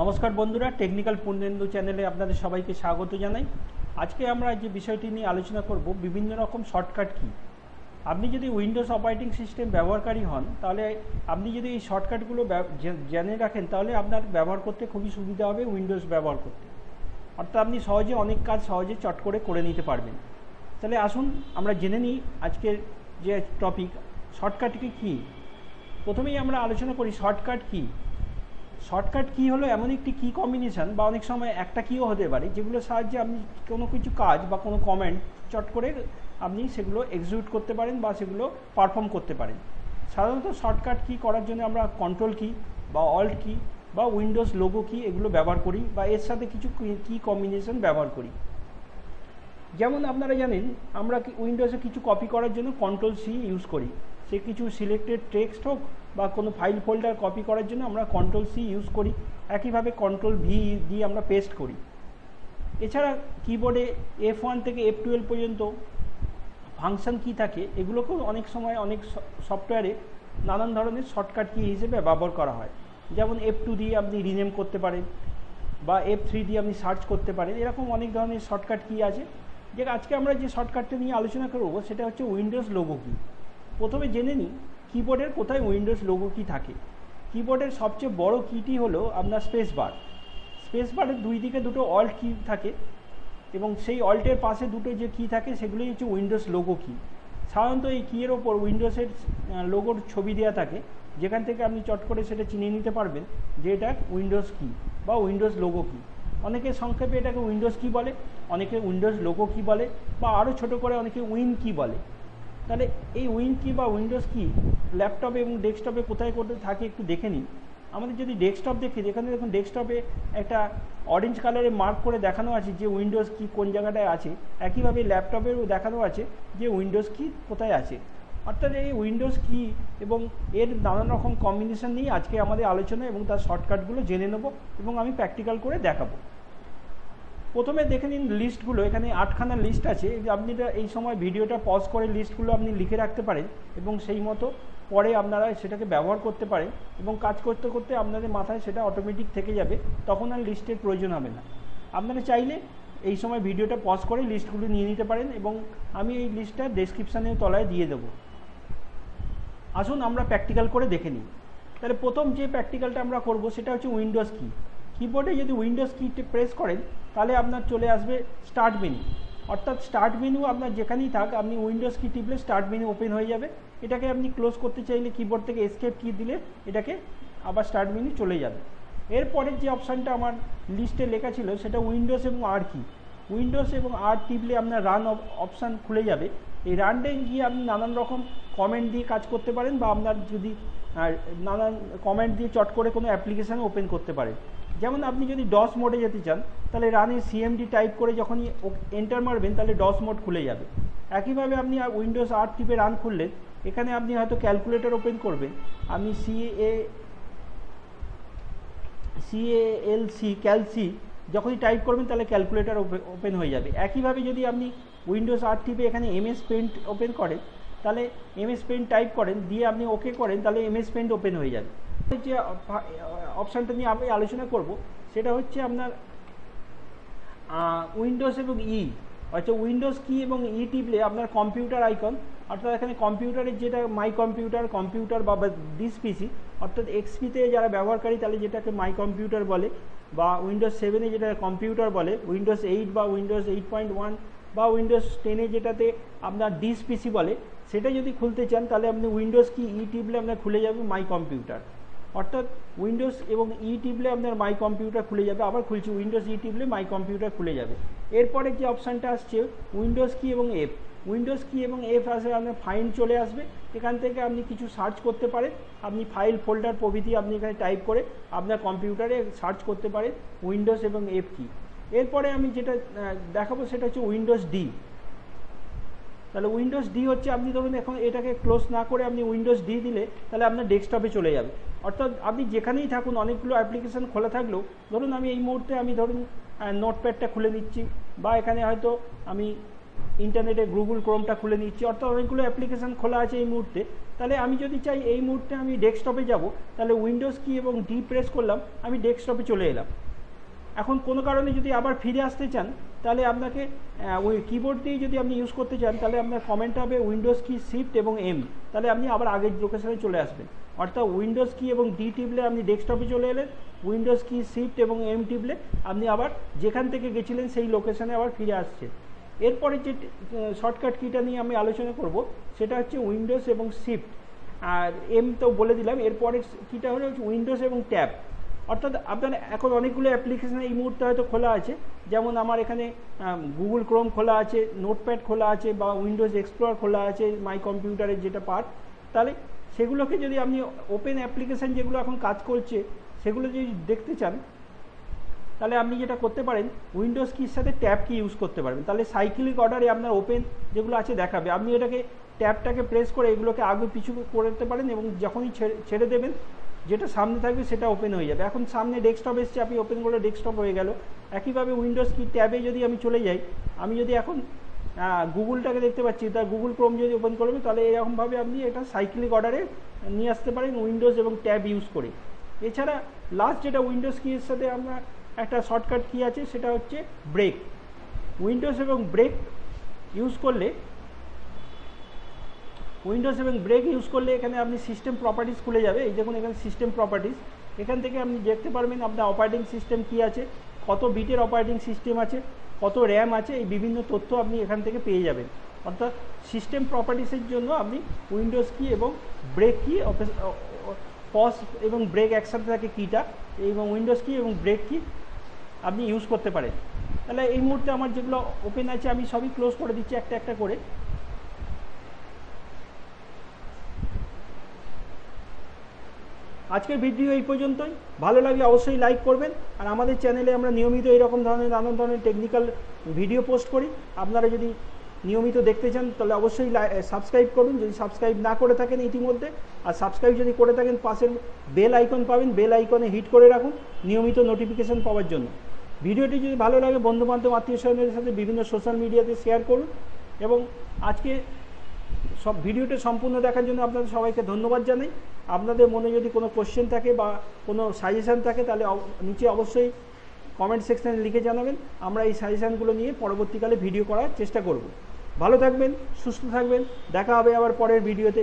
নমস্কার বন্ধুরা টেকনিক্যাল পূর্ণেন্দু চ্যানেলে আপনাদের সবাইকে স্বাগত জানাই। আজকে আমরা যে বিষয়টি নিয়ে আলোচনা করব, বিভিন্ন রকম শর্টকাট কি? আপনি যদি উইন্ডোজ অপারেটিং সিস্টেম ব্যবহারকারী হন, তাহলে আপনি যদি এই শর্টকাটগুলো জেনে রাখেন, তাহলে আপনার ব্যবহার করতে খুবই সুবিধা হবে উইন্ডোজ ব্যবহার করতে। অর্থাৎ আপনি সহজে অনেক কাজ সহজে চট করে করে নিতে পারবেন। তাহলে আসুন, আমরা জেনে নিই আজকের যে টপিক শর্টকাট কি? প্রথমেই আমরা আলোচনা করি শর্টকাট কী? শর্টকাট কি হলো, এমন একটি কি কম্বিনেশন বা অনেক সময় একটা কিও হতে পারে, যেগুলোর সাহায্যে আপনি কোনো কিছু কাজ বা কোনো কমেন্ট চট করে আপনি সেগুলো এক্সিকিউট করতে পারেন বা সেগুলো পারফর্ম করতে পারেন। সাধারণত শর্টকাট কি করার জন্য আমরা কন্ট্রোল কি বা অল্ট কি বা উইন্ডোজ লোগো কি এগুলো ব্যবহার করি, বা এর সাথে কিছু কি কম্বিনেশন ব্যবহার করি। যেমন আপনারা জানেন, আমরা উইন্ডোজে কিছু কপি করার জন্য কন্ট্রোল সি ইউজ করি। সে কিছু সিলেক্টেড টেক্সট হোক বা কোনো ফাইল ফোল্ডার কপি করার জন্য আমরা কন্ট্রোল সি ইউজ করি। একইভাবে কন্ট্রোল ভি দিয়ে আমরা পেস্ট করি। এছাড়া কিবোর্ডে এফ ওয়ান থেকে এফ টুয়েলভ পর্যন্ত ফাংশন কি থাকে, এগুলোকেও অনেক সময় অনেক সফটওয়্যারে নানান ধরনের শর্টকাট কি হিসেবে ব্যবহার করা হয়। যেমন এফ টু দিয়ে আপনি রিনেম করতে পারেন বা এফ থ্রি দিয়ে আপনি সার্চ করতে পারেন, এরকম অনেক ধরনের শর্টকাট কি আছে। যে আজকে আমরা যে শর্টকাটটা নিয়ে আলোচনা করব, সেটা হচ্ছে উইন্ডোজ লোগো কি প্রথমে জেনে নিই কিবোর্ডের কোথায় উইন্ডোজ লোগো কি থাকে? কিবোর্ডের সবচেয়ে বড় কিটি হলো আপনার স্পেস বার স্পেস বারের দুই দিকে দুটো অল্ট কি থাকে এবং সেই অল্টের পাশে দুটো যে কি থাকে সেগুলোই হচ্ছে উইন্ডোজ লোগো কি সাধারণত এই কিয়ের ওপর উইন্ডোজের লোগোর ছবি দেওয়া থাকে। যেখান থেকে আপনি চট করে সেটা চিনিয়ে নিতে পারবেন যে এটা উইন্ডোজ কি বা উইন্ডোজ লোগো কি অনেকে সংক্ষেপে এটাকে উইন্ডোজ কি বলে, অনেকে উইন্ডোজ লোগো কি বলে বা আরও ছোট করে অনেকে উইন কি বলে। তাহলে এই উইন কি বা উইন্ডোজ কি? ল্যাপটপে এবং ডেস্কটপে কোথায় কোথায় থাকে একটু দেখে নিন। আমাদের যদি ডেস্কটপ দেখি, যেখানে দেখুন ডেস্কটপে একটা অরেঞ্জ কালারে মার্ক করে দেখানো আছে যে উইন্ডোজ কি, কোন জায়গাটায় আছে। একইভাবে ল্যাপটপেও দেখানো আছে যে উইন্ডোজ কি, কোথায় আছে। অর্থাৎ এই উইন্ডোজ কি এবং এর নানান রকম কম্বিনেশন নিয়ে আজকে আমাদের আলোচনা এবং তার শর্টকাটগুলো জেনে নেব এবং আমি প্র্যাকটিক্যাল করে দেখাবো। প্রথমে দেখে নিন লিস্টগুলো এখানে আটখানা লিস্ট আছে। আপনি এই সময় ভিডিওটা পজ করে লিস্টগুলো আপনি লিখে রাখতে পারেন এবং সেই মতো পরে আপনারা সেটাকে ব্যবহার করতে পারেন এবং কাজ করতে করতে আপনাদের মাথায় সেটা অটোমেটিক থেকে যাবে, তখন আর লিস্টের প্রয়োজন হবে না। আপনারা চাইলে এই সময় ভিডিওটা পজ করে লিস্টগুলো নিয়ে নিতে পারেন এবং আমি এই লিস্টটা ডেসক্রিপশানের তলায় দিয়ে দেবো। আসুন আমরা প্র্যাকটিক্যাল করে দেখে নিই। তাহলে প্রথম যে প্র্যাকটিক্যালটা আমরা করব সেটা হচ্ছে উইন্ডোজ কি কিবোর্ডে যদি উইন্ডোজ কিতে প্রেস করেন, তাহলে আপনার চলে আসবে স্টার্ট মেনু অর্থাৎ স্টার্ট মেনু আপনার যেখানেই থাক, আপনি উইন্ডোজ কি টিপলে স্টার্ট মেনু ওপেন হয়ে যাবে। এটাকে আপনি ক্লোজ করতে চাইলে কিবোর্ড থেকে এসকেপ কি দিলে এটাকে আবার স্টার্ট মেনু চলে যাবে। এরপরের যে অপশানটা আমার লিস্টে লেখা ছিল, সেটা উইন্ডোজ এবং আর কি উইন্ডোজ এবং আর টিপলে আপনার রান অপশান খুলে যাবে। এই রানডে গিয়ে আপনি নানান রকম কমেন্ট দিয়ে কাজ করতে পারেন বা আপনার যদি নানান কমেন্ট দিয়ে চট করে কোনো অ্যাপ্লিকেশান ওপেন করতে পারেন। যেমন আপনি যদি ডস মোডে যেতে চান, তাহলে রানে সিএমডি টাইপ করে যখনই এন্টার মারবেন, তাহলে ডস মোড খুলে যাবে। একইভাবে আপনি উইন্ডোজ আট টিপে রান খুললেন এখানে আপনি হয়তো ক্যালকুলেটর ওপেন করবেন। আমি সিএ সিএএলসি ক্যালসি যখনই টাইপ করবেন, তাহলে ক্যালকুলেটর ওপেন হয়ে যাবে। একইভাবে যদি আপনি উইন্ডোজ আট টিপে এখানে এমএস পেন্ট ওপেন করেন, তাহলে এমএস পেন্ট টাইপ করেন, দিয়ে আপনি ওকে করেন, তাহলে এমএস পেন্ট ওপেন হয়ে যাবে। যে অপশানটা নিয়ে আমি আলোচনা করব, সেটা হচ্ছে আপনার উইন্ডোজ এবং ই অর্থাৎ উইন্ডোজ কি এবং ই টিপলে আপনার কম্পিউটার আইকন অর্থাৎ এখানে কম্পিউটারের যেটা মাই কম্পিউটার কম্পিউটার বা ডিস পিসি অর্থাৎ এক্সপিতে যারা ব্যবহারকারী, তাহলে যেটাকে মাই কম্পিউটার বলে, বা উইন্ডোজ সেভেনে যেটা কম্পিউটার বলে উইন্ডোজ এইট বা উইন্ডোজ এইট পয়েন্ট ওয়ান বা উইন্ডোজ টেনে যেটাতে আপনার ডিস পিসি বলে, সেটা যদি খুলতে চান, তাহলে আপনি উইন্ডোজ কি ই টিপলে আপনার খুলে যাবে মাই কম্পিউটার অর্থাৎ উইন্ডোজ এবং ই টিপলে আপনার মাই কম্পিউটার খুলে যাবে, আবার খুলছি উইন্ডোজ ই টিপলে মাই কম্পিউটার খুলে যাবে। এরপরে যে অপশানটা আসছে উইন্ডোজ কি এবং এফ উইন্ডোজ কি এবং এফ আসে আপনার ফাইন চলে আসবে। এখান থেকে আপনি কিছু সার্চ করতে পারেন। আপনি ফাইল ফোল্ডার প্রভৃতি আপনি এখানে টাইপ করে আপনার কম্পিউটারে সার্চ করতে পারেন উইন্ডোজ এবং এফ কি এরপরে আমি যেটা দেখাবো সেটা হচ্ছে উইন্ডোজ ডি তাহলে উইন্ডোজ ডি হচ্ছে আপনি ধরুন এখন এটাকে ক্লোজ না করে আপনি উইন্ডোজ ডি দিলে তাহলে আপনার ডেস্কটপে চলে যাবে। অর্থাৎ আপনি যেখানেই থাকুন, অনেকগুলো অ্যাপ্লিকেশান খোলা থাকলেও ধরুন আমি এই মুহূর্তে আমি ধরুন নোটপ্যাডটা খুলে নিচ্ছি বা এখানে হয়তো আমি ইন্টারনেটে গুগল ক্রোমটা খুলে নিচ্ছি, অর্থাৎ অনেকগুলো অ্যাপ্লিকেশান খোলা আছে এই মুহূর্তে। তাহলে আমি যদি চাই এই মুহূর্তে আমি ডেস্কটপে যাব, তাহলে উইন্ডোজ কি এবং ডি প্রেস করলাম, আমি ডেস্কটপে চলে এলাম। এখন কোনো কারণে যদি আবার ফিরে আসতে চান তাহলে আপনাকে ওই কিবোর্ড দিয়ে যদি আপনি ইউজ করতে চান, তাহলে আপনার কমেন্ট হবে উইন্ডোজ কি শিফট এবং এম তাহলে আপনি আবার আগের লোকেশনে চলে আসবেন। অর্থাৎ উইন্ডোজ কি এবং ডি টিপলে আপনি ডেস্কটপে চলে এলেন উইন্ডোজ কি শিফট এবং এম টিপলে আপনি আবার যেখান থেকে গেছিলেন সেই লোকেশনে আবার ফিরে আসছে এরপরে যে শর্টকাট কিটা নিয়ে আমি আলোচনা করব, সেটা হচ্ছে উইন্ডোজ এবং শিফট আর এম তো বলে দিলাম এরপরে কিটা হলো উইন্ডোজ এবং ট্যাব অর্থাৎ আপনার এখন অনেকগুলো অ্যাপ্লিকেশান এই মুহূর্তে হয়তো খোলা আছে। যেমন আমার এখানে গুগল ক্রোম খোলা আছে নোটপ্যাড খোলা আছে বা উইন্ডোজ এক্সপ্লোর খোলা আছে মাই কম্পিউটারের যেটা পার্ট তাহলে সেগুলোকে যদি আপনি ওপেন অ্যাপ্লিকেশান যেগুলো এখন কাজ করছে, সেগুলো যদি দেখতে চান, তাহলে আপনি যেটা করতে পারেন উইন্ডোজ কির সাথে ট্যাব কি ইউজ করতে পারবেন। তাহলে সাইক্লিক অর্ডারে আপনার ওপেন যেগুলো আছে দেখাবে। আপনি এটাকে ট্যাবটাকে প্রেস করে এগুলোকে আগে পিছু করতে পারেন এবং যখনই ছেড়ে দেবেন যেটা সামনে থাকবে সেটা ওপেন হয়ে যাবে। এখন সামনে ডেস্কটপ এসছে, আপনি ওপেন করলে ডেস্কটপ হয়ে গেল। একইভাবে উইন্ডোজ কি ট্যাবে যদি আমি চলে যাই, আমি যদি এখন গুগলটাকে দেখতে পাচ্ছি তার গুগল ক্রোম যদি ওপেন করবে, তাহলে এরকমভাবে আপনি এটা সাইক্লিক অর্ডারে নিয়ে আসতে পারেন উইন্ডোজ এবং ট্যাব ইউজ করে। এছাড়া লাস্ট যেটা উইন্ডোজ কিয়ের সাথে আমরা একটা শর্টকাট কি আছে, সেটা হচ্ছে ব্রেক উইন্ডোজ এবং ব্রেক ইউজ করলে উইন্ডোজ এবং ব্রেক ইউজ করলে এখানে আপনি সিস্টেম প্রপার্টিস খুলে যাবে। এই দেখুন এখানে সিস্টেম প্রপার্টিস এখান থেকে আপনি দেখতে পারবেন আপনার অপারেটিং সিস্টেম কি আছে, কত বিটের অপারেটিং সিস্টেম আছে, কত র্যাম আছে, এই বিভিন্ন তথ্য আপনি এখান থেকে পেয়ে যাবেন। অর্থাৎ সিস্টেম প্রপার্টিসের জন্য আপনি উইন্ডোজ কি এবং ব্রেক কি পজ এবং ব্রেক একসাথে থাকে কিটা, এবং উইন্ডোজ কি এবং ব্রেক কি আপনি ইউজ করতে পারেন। তাহলে এই মুহূর্তে আমার যেগুলো ওপেন আছে আমি সবই ক্লোজ করে দিচ্ছি একটা একটা করে। আজকের ভিডিও এই পর্যন্তই। ভালো লাগলে অবশ্যই লাইক করবেন। আর আমাদের চ্যানেলে আমরা নিয়মিত এরকম ধরনের নানান ধরনের টেকনিক্যাল ভিডিও পোস্ট করি। আপনারা যদি নিয়মিত দেখতে চান, তাহলে অবশ্যই সাবস্ক্রাইব করুন। যদি সাবস্ক্রাইব না করে থাকেন ইতিমধ্যে, আর সাবস্ক্রাইব যদি করে থাকেন, পাশের বেল আইকন পাবেন। বেল আইকনে হিট করে রাখুন নিয়মিত নোটিফিকেশান পাওয়ার জন্য। ভিডিওটি যদি ভালো লাগে, বন্ধুবান্ধব, আত্মীয় স্বজনের সাথে বিভিন্ন সোশ্যাল মিডিয়াতে শেয়ার করুন। এবং আজকে সব ভিডিওটা সম্পূর্ণ দেখার জন্য আপনাদের সবাইকে ধন্যবাদ জানাই। আপনাদের মনে যদি কোনো কোশ্চেন থাকে বা কোনো সাজেশান থাকে, তাহলে নিচে অবশ্যই কমেন্ট সেকশানে লিখে জানাবেন। আমরা এই সাজেশানগুলো নিয়ে পরবর্তীকালে ভিডিও করার চেষ্টা করব। ভালো থাকবেন, সুস্থ থাকবেন। দেখা হবে আবার পরের ভিডিওতে